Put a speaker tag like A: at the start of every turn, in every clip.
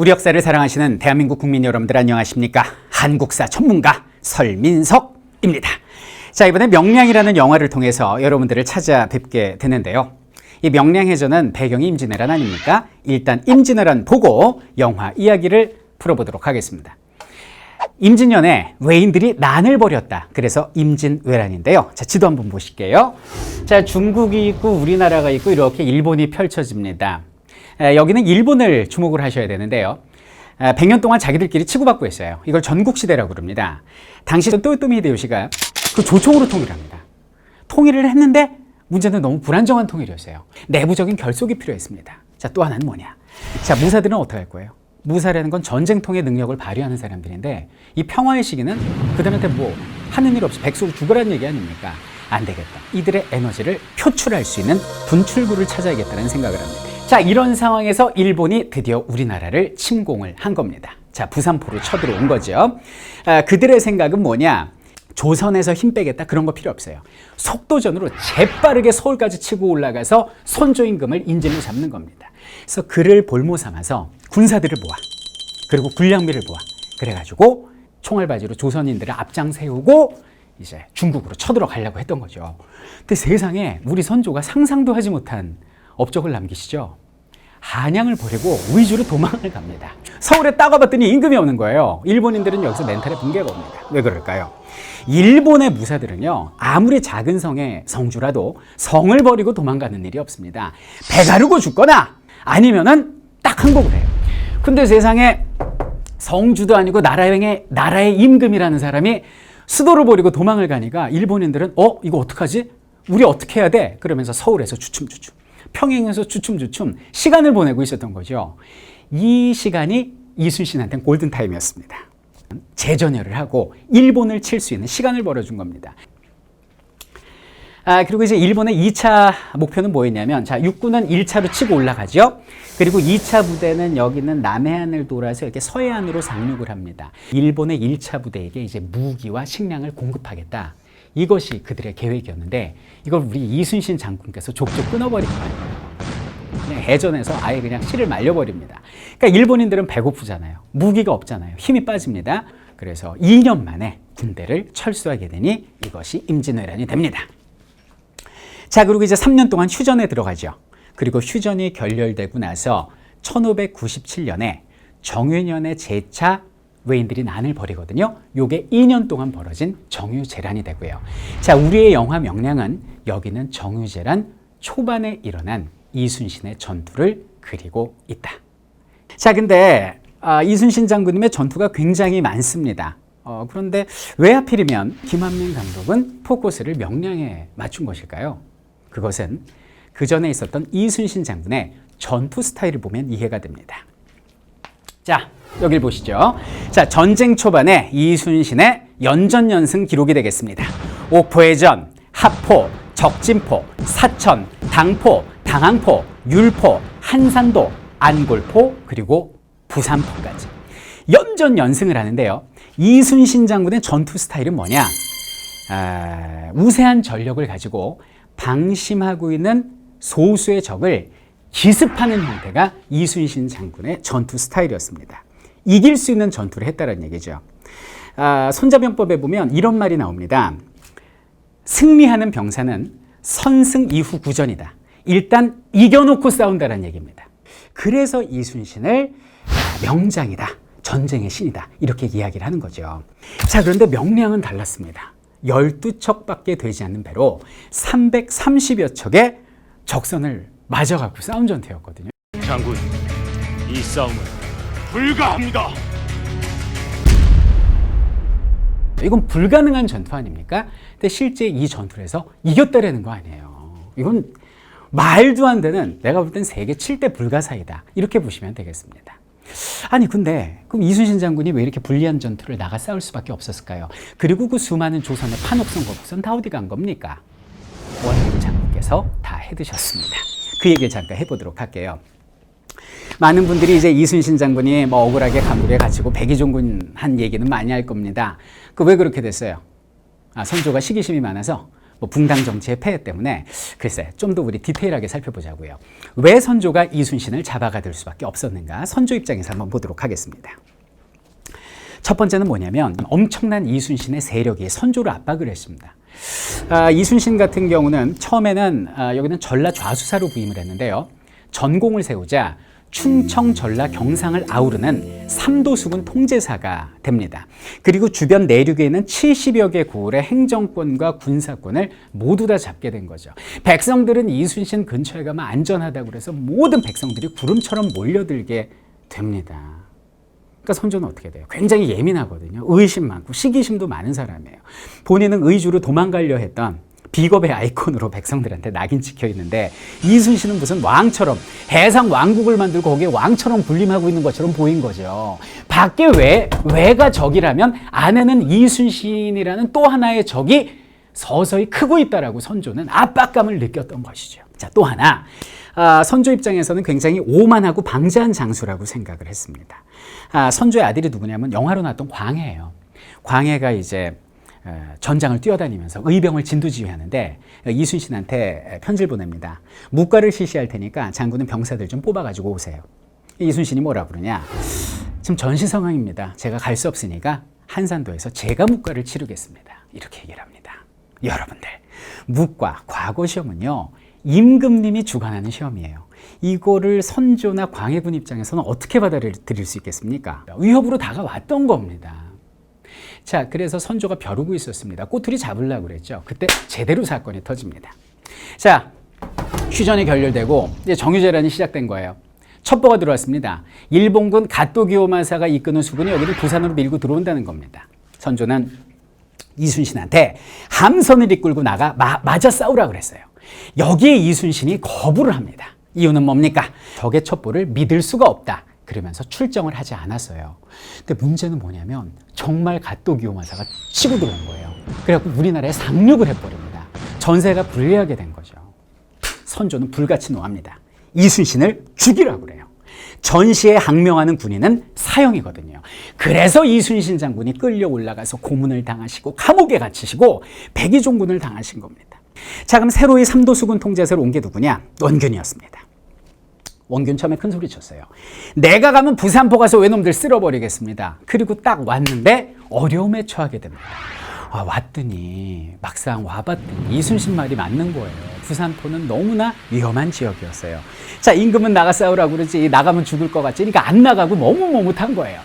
A: 우리 역사를 사랑하시는 대한민국 국민 여러분들 안녕하십니까? 한국사 전문가 설민석입니다. 자, 이번에 명량이라는 영화를 통해서 여러분들을 찾아뵙게 되는데요. 이 명량해전은 배경이 임진왜란 아닙니까? 일단 임진왜란 보고 영화 이야기를 풀어보도록 하겠습니다. 임진년에 외인들이 난을 벌였다. 그래서 임진왜란인데요. 자, 지도 한번 보실게요. 자, 중국이 있고 우리나라가 있고 이렇게 일본이 펼쳐집니다. 에, 여기는 일본을 주목을 하셔야 되는데요. 에, 100년 동안 자기들끼리 치고받고 있어요. 이걸 전국시대라고 그럽니다. 당시 또요토미 히데요시가 그 조총으로 통일합니다. 통일을 했는데 문제는 너무 불안정한 통일이었어요. 내부적인 결속이 필요했습니다. 자, 또 하나는 뭐냐? 자, 무사들은 어떻게 할 거예요? 무사라는 건 전쟁통의 능력을 발휘하는 사람들인데 이 평화의 시기는 그들한테 뭐 하는 일 없이 백속 죽으라는 얘기 아닙니까? 안 되겠다. 이들의 에너지를 표출할 수 있는 분출구를 찾아야겠다는 생각을 합니다. 자, 이런 상황에서 일본이 드디어 우리나라를 침공을 한 겁니다. 자, 부산포로 쳐들어온 거죠. 아, 그들의 생각은 뭐냐? 조선에서 힘 빼겠다 그런 거 필요 없어요. 속도전으로 재빠르게 서울까지 치고 올라가서 선조임금을 인질로 잡는 겁니다. 그래서 그를 볼모 삼아서 군사들을 모아 그리고 군량미를 모아 그래가지고 총알바지로 조선인들을 앞장 세우고 이제 중국으로 쳐들어가려고 했던 거죠. 근데 세상에 우리 선조가 상상도 하지 못한 업적을 남기시죠. 한양을 버리고 위주로 도망을 갑니다. 서울에 따가봤더니 임금이 오는 거예요. 일본인들은 여기서 멘탈에 붕괴가 옵니다. 왜 그럴까요? 일본의 무사들은요, 아무리 작은 성의 성주라도 성을 버리고 도망가는 일이 없습니다. 배 가르고 죽거나 아니면은 딱 항복을 해요. 근데 세상에 성주도 아니고 나라의, 나라의 임금이라는 사람이 수도를 버리고 도망을 가니까 일본인들은 어? 이거 어떡하지? 우리 어떻게 해야 돼? 그러면서 서울에서 주춤주춤. 평행에서 주춤주춤 시간을 보내고 있었던 거죠. 이 시간이 이순신한테는 골든타임이었습니다. 재전열을 하고 일본을 칠 수 있는 시간을 벌어준 겁니다. 아, 그리고 이제 일본의 2차 목표는 뭐였냐면, 자, 육군은 1차로 치고 올라가죠. 그리고 2차 부대는 여기는 남해안을 돌아서 이렇게 서해안으로 상륙을 합니다. 일본의 1차 부대에게 이제 무기와 식량을 공급하겠다. 이것이 그들의 계획이었는데, 이걸 우리 이순신 장군께서 족족 끊어버린 거예요. 그냥 해전에서 아예 그냥 씨를 말려버립니다. 그러니까 일본인들은 배고프잖아요. 무기가 없잖아요. 힘이 빠집니다. 그래서 2년 만에 군대를 철수하게 되니 이것이 임진왜란이 됩니다. 자, 그리고 이제 3년 동안 휴전에 들어가죠. 그리고 휴전이 결렬되고 나서 1597년에 정유년의 제차 외인들이 난을 벌이거든요. 요게 2년 동안 벌어진 정유재란이 되고요. 자, 우리의 영화 명량은 여기는 정유재란 초반에 일어난 이순신의 전투를 그리고 있다. 자, 근데 아, 이순신 장군님의 전투가 굉장히 많습니다. 어, 그런데 왜 하필이면 김한민 감독은 포커스를 명량에 맞춘 것일까요? 그것은 그 전에 있었던 이순신 장군의 전투 스타일을 보면 이해가 됩니다. 자, 여길 보시죠. 자, 전쟁 초반에 이순신의 연전연승 기록이 되겠습니다. 옥포의 전, 합포, 적진포, 사천, 당포, 당항포, 율포, 한산도, 안골포, 그리고 부산포까지. 연전 연승을 하는데요. 이순신 장군의 전투 스타일은 뭐냐? 아, 우세한 전력을 가지고 방심하고 있는 소수의 적을 기습하는 형태가 이순신 장군의 전투 스타일이었습니다. 이길 수 있는 전투를 했다는 얘기죠. 아, 손자병법에 보면 이런 말이 나옵니다. 승리하는 병사는 선승 이후 구전이다. 일단 이겨놓고 싸운다는 얘기입니다. 그래서 이순신을 명장이다. 전쟁의 신이다. 이렇게 이야기를 하는 거죠. 자, 그런데 명량은 달랐습니다. 12척밖에 되지 않는 배로 330여 척의 적선을 맞아갖고 싸운 전투였거든요.
B: 장군, 이 싸움은 불가합니다.
A: 이건 불가능한 전투 아닙니까? 근데 실제 이 전투에서 이겼다라는 거 아니에요. 이건 말도 안 되는 내가 볼 땐 세계 7대 불가사이다. 이렇게 보시면 되겠습니다. 아니 근데 그럼 이순신 장군이 왜 이렇게 불리한 전투를 나가 싸울 수밖에 없었을까요? 그리고 그 수많은 조선의 판옥선 거북선 다 어디 간 겁니까? 원효 장군께서 다 해드셨습니다. 그 얘기를 잠깐 해보도록 할게요. 많은 분들이 이제 이순신 장군이 뭐 억울하게 감옥에 갇히고 백의종군 한 얘기는 많이 할 겁니다. 그 왜 그렇게 됐어요? 아, 선조가 시기심이 많아서 뭐 붕당 정치의 폐해 때문에 글쎄 좀 더 우리 디테일하게 살펴보자고요. 왜 선조가 이순신을 잡아가들 수밖에 없었는가? 선조 입장에서 한번 보도록 하겠습니다. 첫 번째는 뭐냐면 엄청난 이순신의 세력이 선조를 압박을 했습니다. 아, 이순신 같은 경우는 처음에는 아, 여기는 전라 좌수사로 부임을 했는데요. 전공을 세우자 충청, 전라, 경상을 아우르는 삼도수군 통제사가 됩니다. 그리고 주변 내륙에 있는 70여 개 고을의 행정권과 군사권을 모두 다 잡게 된 거죠. 백성들은 이순신 근처에 가면 안전하다고 그래서 모든 백성들이 구름처럼 몰려들게 됩니다. 그러니까 선조는 어떻게 돼요? 굉장히 예민하거든요. 의심 많고 시기심도 많은 사람이에요. 본인은 의주로 도망가려 했던 비겁의 아이콘으로 백성들한테 낙인 찍혀 있는데 이순신은 무슨 왕처럼 해상 왕국을 만들고 거기에 왕처럼 군림하고 있는 것처럼 보인 거죠. 밖에 왜 왜가 적이라면 안에는 이순신이라는 또 하나의 적이 서서히 크고 있다라고 선조는 압박감을 느꼈던 것이죠. 자, 또 하나. 아, 선조 입장에서는 굉장히 오만하고 방자한 장수라고 생각을 했습니다. 아, 선조의 아들이 누구냐면 영화로 나왔던 광해예요. 광해가 이제 어, 전장을 뛰어다니면서 의병을 진두지휘하는데 이순신한테 편지를 보냅니다. 묵과를 실시할 테니까 장군은 병사들 좀 뽑아가지고 오세요. 이순신이 뭐라 그러냐? 지금 전시 상황입니다. 제가 갈 수 없으니까 한산도에서 제가 묵과를 치르겠습니다. 이렇게 얘기를 합니다. 여러분들, 묵과 과거 시험은요, 임금님이 주관하는 시험이에요. 이거를 선조나 광해군 입장에서는 어떻게 받아들일 수 있겠습니까? 위협으로 다가왔던 겁니다. 자, 그래서 선조가 벼르고 있었습니다. 꼬투리 잡으려고 그랬죠. 그때 제대로 사건이 터집니다. 자, 휴전이 결렬되고 이제 정유재란이 시작된 거예요. 첩보가 들어왔습니다. 일본군 가토기요마사가 이끄는 수군이 여기를 부산으로 밀고 들어온다는 겁니다. 선조는 이순신한테 함선을 이끌고 나가 마, 맞아 싸우라 그랬어요. 여기에 이순신이 거부를 합니다. 이유는 뭡니까? 적의 첩보를 믿을 수가 없다. 그러면서 출정을 하지 않았어요. 근데 문제는 뭐냐면 정말 갓도기요마사가 치고 들어온 거예요. 그래갖고 우리나라에 상륙을 해버립니다. 전세가 불리하게 된 거죠. 선조는 불같이 노합니다. 이순신을 죽이라고 그래요. 전시에 항명하는 군인은 사형이거든요. 그래서 이순신 장군이 끌려 올라가서 고문을 당하시고 감옥에 갇히시고 백의종군을 당하신 겁니다. 자, 그럼 새로이 삼도수군 통제사를 온 게 누구냐? 원균이었습니다. 원균 처음에 큰 소리 쳤어요. 내가 가면 부산포 가서 외놈들 쓸어버리겠습니다. 그리고 딱 왔는데 어려움에 처하게 됩니다. 아, 왔더니 막상 와봤더니 이순신 말이 맞는 거예요. 부산포는 너무나 위험한 지역이었어요. 자, 임금은 나가 싸우라고 그러지 나가면 죽을 것 같지. 그러니까 안 나가고 너무 머뭇한 거예요.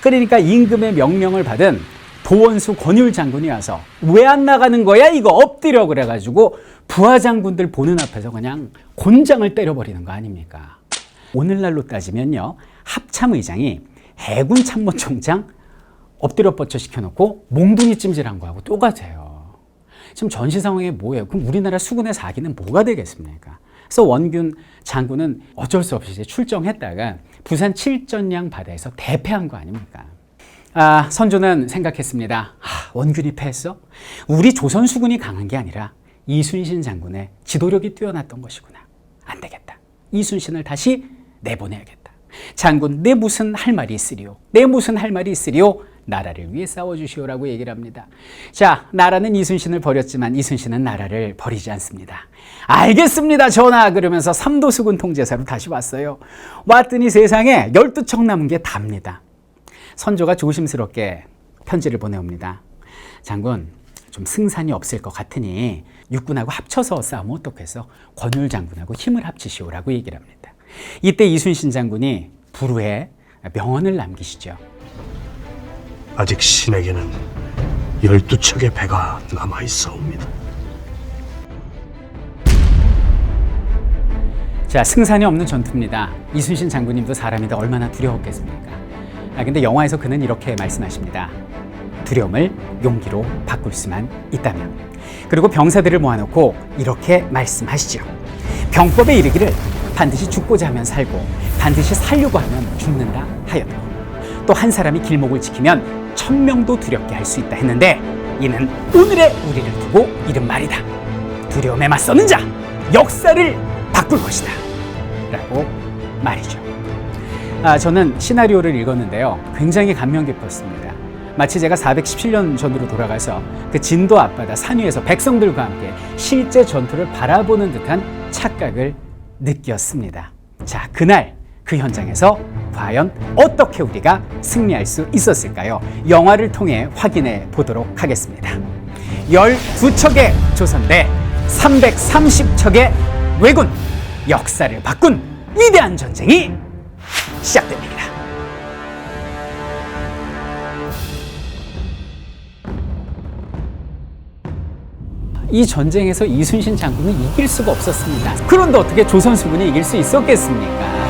A: 그러니까 임금의 명령을 받은 도원수 권율 장군이 와서 왜 안 나가는 거야? 이거 엎드려 그래가지고 부하 장군들 보는 앞에서 그냥 곤장을 때려버리는 거 아닙니까? 오늘날로 따지면요 합참 의장이 해군 참모총장 엎드려 뻗쳐 시켜놓고 몽둥이 찜질한 거하고 똑같아요. 지금 전시 상황이 뭐예요? 그럼 우리나라 수군의 사기는 뭐가 되겠습니까? 그래서 원균 장군은 어쩔 수 없이 출정했다가 부산 칠전량 바다에서 대패한 거 아닙니까? 아, 선조는 생각했습니다. 아, 원균이 패했어? 우리 조선 수군이 강한 게 아니라 이순신 장군의 지도력이 뛰어났던 것이구나. 안 되겠다. 이순신을 다시 내보내야겠다. 장군, 내 무슨 할 말이 있으리요? 내 무슨 할 말이 있으리요? 나라를 위해 싸워주시오라고 얘기를 합니다. 자, 나라는 이순신을 버렸지만 이순신은 나라를 버리지 않습니다. 알겠습니다, 전하. 그러면서 삼도수군 통제사로 다시 왔어요. 왔더니 세상에 열두 척 남은 게 답니다. 선조가 조심스럽게 편지를 보내옵니다. 장군, 좀 승산이 없을 것 같으니 육군하고 합쳐서 싸우면 어떻겠어? 권율 장군하고 힘을 합치시오라고 얘기를 합니다. 이때 이순신 장군이 불후에 명언을 남기시죠.
C: 아직 신에게는 열두 척의 배가 남아 있어옵니다.
A: 자, 승산이 없는 전투입니다. 이순신 장군님도 사람이다 얼마나 두려웠겠습니까? 아, 근데 영화에서 그는 이렇게 말씀하십니다. 두려움을 용기로 바꿀 수만 있다면. 그리고 병사들을 모아놓고 이렇게 말씀하시죠. 병법에 이르기를 반드시 죽고자 하면 살고 반드시 살려고 하면 죽는다 하였고 또한 사람이 길목을 지키면 천명도 두렵게 할 수 있다 했는데 이는 오늘의 우리를 두고 이른 말이다. 두려움에 맞서는 자 역사를 바꿀 것이다. 라고 말이죠. 아, 저는 시나리오를 읽었는데요. 굉장히 감명 깊었습니다. 마치 제가 417년 전으로 돌아가서 그 진도 앞바다 산 위에서 백성들과 함께 실제 전투를 바라보는 듯한 착각을 느꼈습니다. 자, 그날 그 현장에서 과연 어떻게 우리가 승리할 수 있었을까요? 영화를 통해 확인해 보도록 하겠습니다. 12척의 조선대, 330척의 왜군, 역사를 바꾼 위대한 전쟁이 시작됩니다. 이 전쟁에서 이순신 장군은 이길 수가 없었습니다. 그런데 어떻게 조선 수군이 이길 수 있었겠습니까?